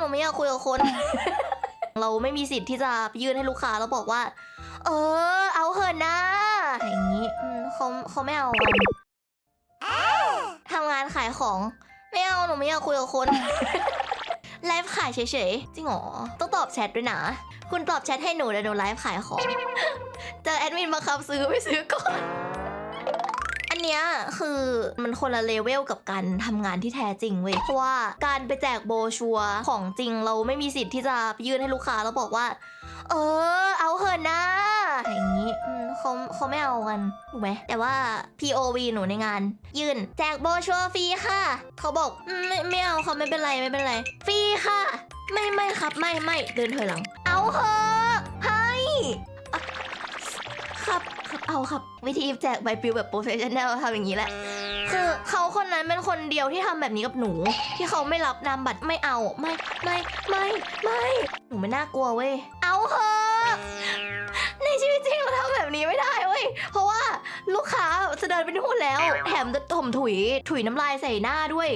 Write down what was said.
หนูไม่อยากคุยกับคน เราไม่มีสิทธิ์ที่จะยื่นให้ลูกค้าแล้วบอกว่า เออ เอาเถอะนะอย่างนี้อืมเขาเขาไม่เอากันทำงานขายของ ไม่เอาหนูไม่อยากคุยกับคนไลฟ์ขายเฉยๆจริงเหรอต้องตอบแชทด้วยนะคุณตอบแชทให้หนูเดี๋ยวหนูไลฟ์ขายของเจอแอดมินมาคับซื้อไม่ซื้อก่อนอัน เนี้ยคือมันคนละเลเวลกับการทำงานที่แท้จริงเว้ยเพราะว่าการไปแจกโบชัวของจริงเราไม่มีสิทธิ์ที่จะยื่นให้ลูกค้าแล้วบอกว่า เออ เอาเถอะนะอย่างนี้เขาเขาไม่เอากันถูกไหมแต่ว่า POV หนูในงาน ยื่นแจกโบชัวฟรีค่ะ เขาบอกไม่ไม่เอาเขาไม่เป็นไรไม่เป็นไรฟรีค่ะ ไม่ไม่ครับไม่ไม่เดินถอยหลัง เอาเถอะให้ เอาครับวิธีแจกใบปลิวแบบโปรเฟชชั่นแนลทำอย่างนี้แหละ คือเขาคนนั้นเป็นคนเดียวที่ทำแบบนี้กับหนู ที่เขาไม่รับนามบัตรไม่เอาไม่ไม่ไม่ไม่หนูไม่น่ากลัวเว้ยเอาเถอะในชีวิตจริงเราทำแบบนี้ไม่ได้เว้ยเพราะว่าลูกค้าจะเดินไปนู่นแล้ว แถมจะถมถุยถุยน้ำลายใส่หน้าด้วย